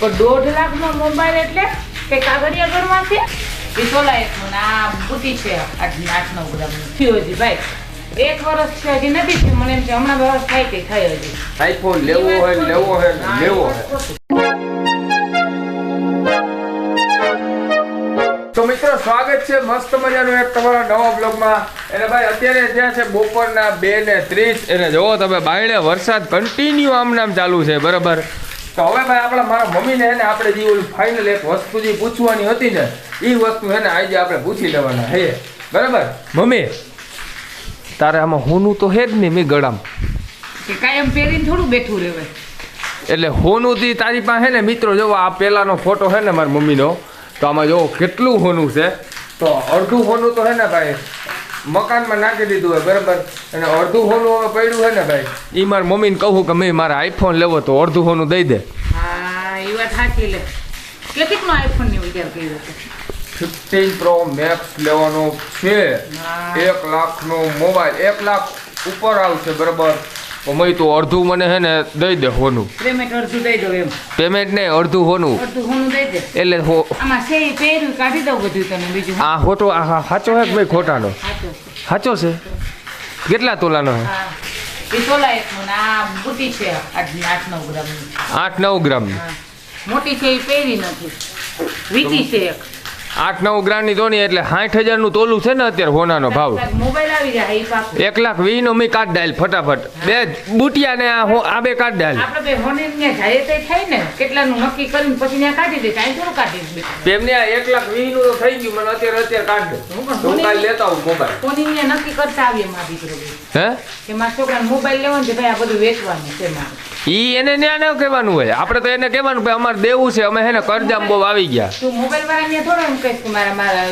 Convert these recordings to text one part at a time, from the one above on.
પણ દોઢ લાખનો મોબાઈલ એટલે કે કાગળિયા ઘરમાં છે? એ સોલા એકનું ને આ બુટી છે આઠ આઠ નવ ગ્રામનું થયું હજી ભાઈ. એક વર્ષ છે હજી નથી થયું મને એમ છે હમણાં વ્યવસ્થા થાય કે થાય હજી. આઈફોન લેવો હોય લેવો હોય લેવો હોય. તો મિત્રો સ્વાગત છે મસ્ત મજાનું એક તમારા નવા બ્લોગમાં. એટલે ભાઈ અત્યારે જ્યાં છે બપોરના બે ને ત્રીસ એને જોવો તમે બાયણે વરસાદ કન્ટિન્યુ આમ નામ ચાલુ છે બરાબર? તો હવે ભાઈ આપણા મારા મમ્મીને હે ને આપણે જે ઓલું ફાઇનલ એક વસ્તુ જે પૂછવાની હતી ને એ વસ્તુ છે ને આજે આપણે પૂછી લેવાના હે બરાબર? મમ્મી તારે આમાં હોનું તો હે જ નહીં મેં ગળામ. કે કાયમ પહેરીને થોડું બેઠું રહેવાય. એટલે હોનું થી તારી પાસે ને મિત્રો જો આ પહેલાનો ફોટો છે ને મારી મમ્મીનો તો આમાં જો કેટલું હોનું છે? તો અડધું હોનું તો છે ને ભાઈ મકાનમાં નાખી દીધું હોય બરાબર? અને અડધું હોનું હવે પડ્યું છે ને ભાઈ? એ મારી મમ્મીને કહું કે મેં મારે આઈફોન લેવો તો અડધું હોનું દઈ દે. હા એ વાત સાચી લે. એટલે કેટલો આઈફોનની વિચાર કર્યો હતો ફિફ્ટીન પ્રો મેક્સ લેવાનો છે. એક લાખનો મોબાઈલ એક લાખ ઉપર આવશે બરાબર? તો મેં અડધું મને હે ને દઈ દે હોનું. પેમેન્ટ અડધું દઈ દઉં એમ. પેમેન્ટ નહીં અડધું હોનું. અડધું હોનું દઈ દે. એટલે હો આમાં છે પહેર્યું કાઢી દઉં બધું તને બીજું આ ખોટો આ સાચો હે કે ભાઈ ખોટાનો? સાચો છે. કેટલા તોલાનો હા? આઠ નવ હા. મોટી છે એ પહેરી નથી છે એક. આઠ નવ ગ્રામની ધોની એટલે સાઠ હજારનું તોલું છે ને અત્યારે હોનાનો ભાવ. એક લાખ વીસ નો મેં કાઢ ડાયલ ફટાફટ. બે બુટિયા ને આ આ બે કાઢ ડાયલ. ને. તેમને આ એક લાખ વીસ તો થઈ ગયું મને અત્યારે અત્યારે કાઢ દે. હું કાલે લેતા આવું મોબાઈલ. નક્કી કરતા આવીએ મારા દીકરો બે. હે? કે મારા છોકરાને મોબાઈલ લેવાનો છે ભાઈ આ બધું વેચવાનું છે મારે. ઈ એને ન્યા ન કહેવાનું હોય. આપણે તો એને કહેવાનું ભાઈ અમારે દેવું છે અમે હે ને કરજામ બહુ આવી ગયા. તું મોબાઈલ વાળા ને થોડો એમ કહીશ કે મારા મારા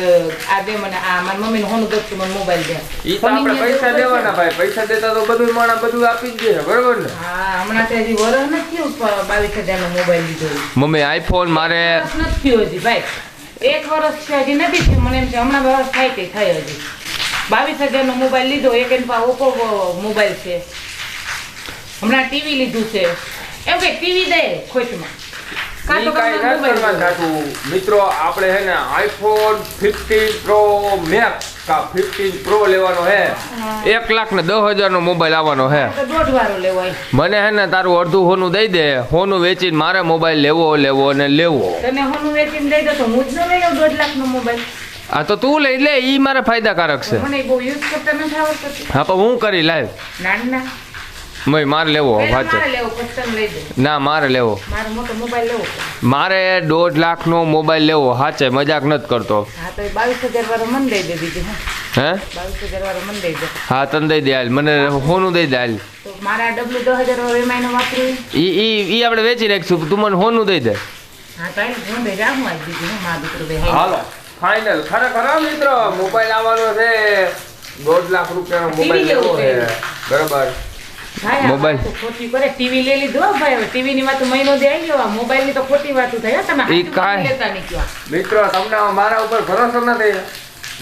આ દે મને આ મારી મમ્મીને હોનું દોસ્ત મને મોબાઈલ દે. ઈ તો આપણે પૈસા દેવાના ભાઈ. પૈસા દેતા તો બધું માણા બધું આપી જ દે બરોબર ને? હા હમણાં તો હજી વરસ નથી થયું બાવીસ હજારનો મોબાઈલ લીધો મમ્મી આઈફોન મારે નથી થયો હજી ભાઈ. એક વર્ષ છે હજી નથી થયું મને એમ છે હમણાં વરસ થાય તે થાય હજી. બાવીસ હજારનો મોબાઈલ લીધો એક એની પાસે ઓપ્પો મોબાઈલ છે. હમણાં ટીવી લીધું છે. એમ કે ટીવી દે ખોટમાં. તો. મિત્રો આપણે હે ને આઈફોન ફિફ્ટીન પ્રો મેક્સ કા ફિફ્ટીન પ્રો લેવાનો હે. એક લાખ ને દસ હજાર નો મોબાઈલ આવવાનો હે. તો મને હે ને તારું અડધું હોનું દઈ દે. હોનું વેચીને મારે મોબાઈલ લેવો લેવો ને લેવો. તને હોનું વેચીને દઈ દો તો હું જ ન લઈ લઉં દોઢ લાખનો મોબાઈલ. આ તો તું લઈ લે ઈ મારે ફાયદાકારક છે. હા પણ હું કરી લાઈવ. નાના મય મારે લેવો ના મારે લેવો. મારે દોઢ લાખ નો મોબાઈલ લેવો હાચે મજાક નથી કરતો. હા તને દઈ દે હાલ. મને હોનું દઈ દે હાલ. ઈ ઈ ઈ આપણે વેચી રાખીશું તું મને હોનું દઈ દે. હાલો ફાઇનલ ખરેખર મિત્રો મોબાઈલ આવવાનો છે. દોઢ લાખ રૂપિયાનો મોબાઈલ લેવો છે. બરોબર. મોબાઈલ. ખોટી કરે. ટીવી લઈ લીધો ભાઈ. ટીવી ની વાત મહિનો દે આવી ગયો. મોબાઈલની તો ખોટી વાતો થઈ તમે ઈ હાચું કાંઈ- લેતા નહીં કયો. મિત્રો તમને મારા ઉપર ભરોસો નથી.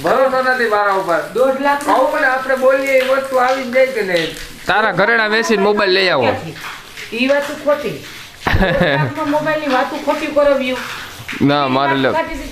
ભરોસો નથી મારા ઉપર. દોઢ લાખ કહું મને આપણે બોલીએ એ વસ્તુ આવી જ જાય કે નહીં? તારા ઘરેણા વેચીને મોબાઈલ લઈ આવો. ઈ વાત ખોટી. મોબાઈલની વાત ખોટી કરાવ્યું ના મારે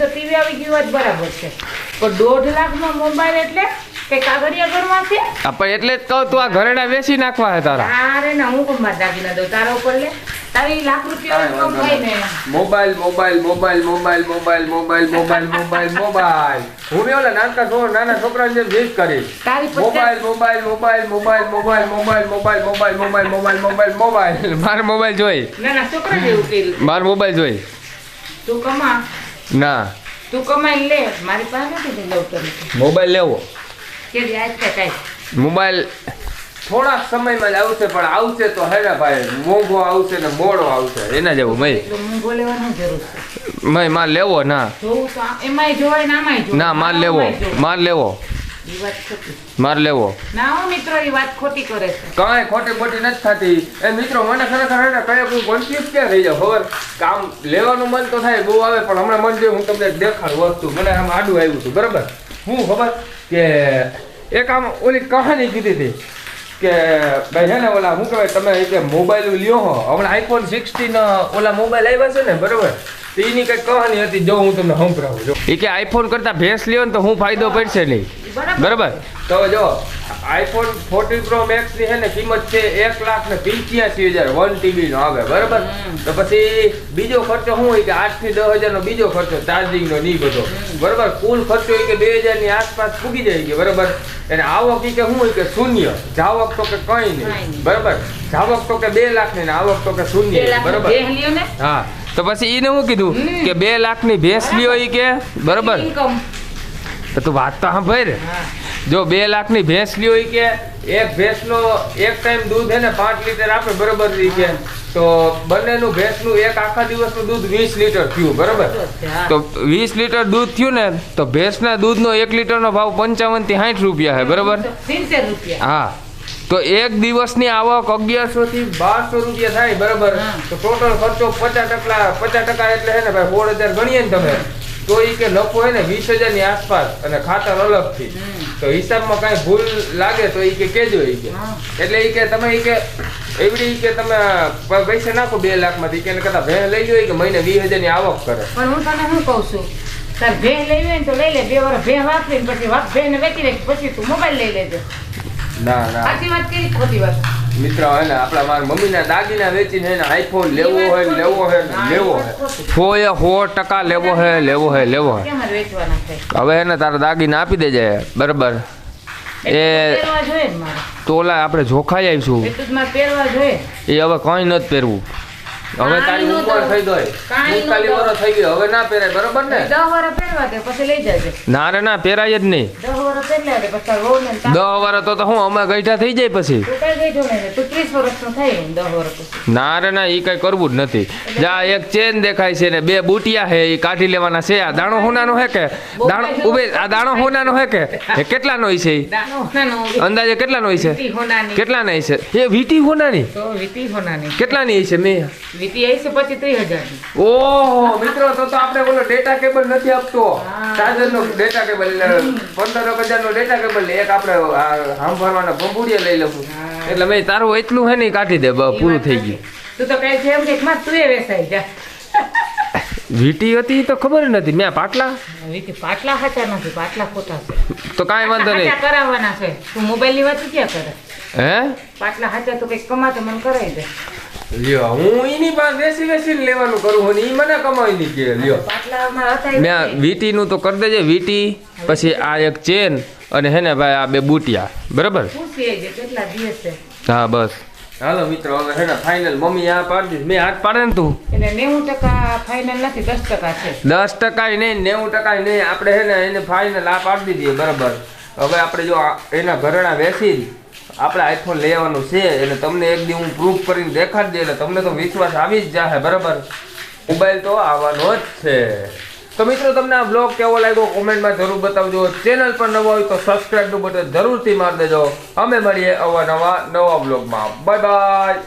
ટીવી આવી ગયું બરાબર છે. પણ દોઢ લાખ નો મોબાઈલ એટલે કે કાગળિયા ઘરમાં છે આ એટલે જ કહું તું આ ઘરેણા વેચી નાખવા હે તારા અરે ના હું કોણ માર દાગીના દઉં તારા ઉપર લે તારી લાખ રૂપિયા કમ થાય ને mobile mobile mobile mobile mobile mobile mobile mobile mobile હું બી ઓલા નાનકા છોકરા નાના છોકરા જેમ જીત કરી તારી mobile mobile mobile mobile mobile mobile mobile mobile mobile mobile mobile mobile મારો મોબાઈલ જોઈ ના ના છોકરા જેવું કર્યું મારે મોબાઈલ જોઈ તું કમા ના તું કમાઈ લે મારી પાસે નથી મોબાઈલ લેવો કે જે કે કાંઈ? મોબાઈલ થોડાક સમયમાં જ આવશે પણ આવશે તો હે ને ભાઈ મોંઘો આવશે ને મોડો આવશે એના જેવું મય. મોંઘો લેવાની જરૂર છે. મય માલ લેવો ના. જોવું એમાંય જોવાય ના આમાંય ના માલ લેવો. માલ લેવો. માર લેવો. ના હો મિત્રો એ વાત ખોટી કરે છે. કાંઈ ખોટી ખોટી નથી થતી. એ મિત્રો મને ખરેખર હે ને કયા હું કોન્ફ્યુઝ ક્યાં થઈ જાઉં ખબર? કામ લેવાનું મન તો થાય બહુ આવે પણ હમણાં મન જેવું હું તમને દેખાડું વસ્તુ. મને આમ આડું આવ્યું હતું બરાબર? હું ખબર કે એક આમ ઓલી કહાની કીધી હતી કે ભાઈ છે ને ઓલા શું કહેવાય તમે કે મોબાઈલ લ્યો હો, હમણાં આઈફોન સિક્સટીન ઓલા મોબાઈલ આવ્યા છે ને, બરોબર? તો એની કંઈક કહાની હતી, જો હું તમને સંભળાવું, જો. એ કે આઈફોન કરતા ભેંસ લ્યો ને તો હું ફાયદો પડશે નહીં. બરાબર? તો જો આઈફોન ફોર્ટીન પ્રો મેક્સની છે ને કિંમત છે એક લાખ ને પંચ્યાસી હજાર વન ટીબી નો આવે બરાબર? તો પછી બીજો ખર્ચો શું હોય કે આઠથી દસ હજાર નો બીજો ખર્ચો ચાર્જિંગ નો નહીં બધો. બરાબર? કુલ ખર્ચો હોય કે બે હજારની આસપાસ પૂગી જાય કે બરાબર? અને આવક ઈ કે શું હોય કે શૂન્ય. જાવક તો કે કઈ નહીં. બરાબર? જાવક તો કે બે લાખ ને આવક તો કે શૂન્ય બરાબર? હા. તો પછી એને શું કીધું કે બે લાખની ભેંસ લ્યો ઈ કે બરાબર? ઇન્કમ તો તું વાત તો સાંભળ. હા જો બે લાખની ભેંસ લી હોય કે એક ભેંસનો એક ટાઈમ દૂધ હે ને પાંચ લીટર આપે બરોબર કે. તો બંનેનું ભેંસનું એક આખા દિવસનું દૂધ વીસ લીટર થયું બરોબર? તો વીસ લીટર દૂધ થયું ને તો ભેંસના દૂધનો એક લીટરનો ભાવ પંચાવનથી સાઠ રૂપિયા છે બરોબર? હા. તો એક દિવસની આવક અગિયારસો થી બારસો રૂપિયા થાય બરાબર? તો ટોટલ ખર્ચો પચાસ ટકા પચાસ ટકા એટલે છે ને ભાઈ સોળ હજાર ગણીએ ને તમે. તો એ કે નફો હોય ને વીસ હજારની આસપાસ અને ખાતર અલગથી. તો હિસાબમાં કાંઈ ભૂલ લાગે તો એ કે કેજો એ કે. એટલે એ કે તમે એ કે એવડી કે તમે પૈસા નાખો બે લાખમાંથી કે કરતા ભેં લઈ લો કે મહિને વીસ હજારની આવક કરે. પણ હું તને શું કહું છું? તાર ભેહ લઈ લે ને તો લઈ લે. બે વાર ભેહ વાપરી પછી વાત ભેહને વેચી લે પછી તું મોબાઈલ લઈ લેજે. ના ના. સાચી વાત કરી કે ખોટી વાત? મિત્ર હે ને આપણા મારા મમ્મીના દાગીના વેચીને હે ને આઈફોન લેવો હોય લેવો ને લેવો હે. સો એ સો ટકા લેવો હે લેવો હે લેવો હે. હવે એને તારા દાગીના આપી દેજે બરાબર. એ તો પહેરવા જોઈએ ને મારે. તો ઓલા આપણે જોખાઈ આવીશું. એ હવે કંઈ નથી પહેરવું. હવે તારી ઉંમર થઈ ગઈ. કાંઈ વરો વર્ષ થઈ ગઈ. હવે ના પહેરાય બરોબર ને? દસ વાર પહેરવા દે પછી લઈ જજે. ના રે ના પહેરાય જ નહીં. દસ વાર પહેરલા દે પછી તાર ને તાર- દસ તો તો હું અમે ગઈઠા થઈ જાય પછી. તું કઈ ગઈ જો ને તું ને ના રે ના એ કઈ કરવું જ નથી. જા એક ચેન દેખાય છે ને બે બુટિયા હે એ કાઢી લેવાના છે. આ દાણો હોનાનો હે કે? દાણો ઉભે આ દાણો હોનાનો હે કે? એ કેટલાનો હોય છે? અંદાજે કેટલાનો હોય છે? કેટલાના હોય છે? એ વીટી હોનાની? તો વીટી હોનાની. કેટલાની હોય છે મેં? વીટી છે પછી ત્રીસ હજારની. ઓહો મિત્રો તો તો આપણે ઓલો ડેટા કેબલ નથી આપતો. હા. નો ડેટા કેબલ પંદર હજાર નો ડેટા કેબલ એક આપણે સાંભળવાના ભંભુડિયા લઈ લઉં. એટલે મેં તારું એટલું હે ને કાઢી દે બ- પૂરું થઈ ગયું. તું તો કઈ છે એમ કે માં તું એ વેસાઈ જા. વીટી હતી તો ખબર નથી મેં પાટલા? વીટી પાટલા હાચા નથી પાટલા ખોટા છે. તો કાંઈ વાંધો નહીં. કરાવવાના છે. તું મોબાઈલની વાત ક્યાં કરે? હે? પાટલા હાચા તો કઈ કમાતો મને કરાવી દે. લ્યો હું એની પાસે બેસી વેસીને લેવાનું કરું અને ઈ મને કમાઈ ની કે લ્યો. મેં આ વીટીનું તો કરી દેજે વીટી પછી આ એક ચેન અને હે ને ભાઈ આ બે બુટિયા બરાબર? હા બસ. હાલો મિત્રો હવે હે ને ફાઇનલ મમ્મી આ પાડી દીધી મેં હાથ પાડે ને તું. નેવું ટકા ફાઇનલ નથી દસ ટકા છે. દસ ટકા નહીં નેવું ટકા નહીં આપણે હે ને એને ફાઇનલ આ પાડી દીધી બરાબર. હવે આપણે જો એના ઘરેણા વેચી આપણે આઈફોન લેવાનું છે, એટલે તમને એક દી હું પ્રૂફ કરીને દેખાડી દે એટલે તમને તો વિશ્વાસ આવી જ જાહે, બરાબર? મોબાઈલ તો આવવાનો જ છે. તો મિત્રો, તમને આ બ્લોગ કેવો લાગ્યો કોમેન્ટમાં જરૂર બતાવજો. ચેનલ પર નવો હોય તો સબસ્ક્રાઈબનું બટન જરૂરથી મારી દેજો. અમે મળીએ અવા નવા નવા બ્લોગમાં બાય બાય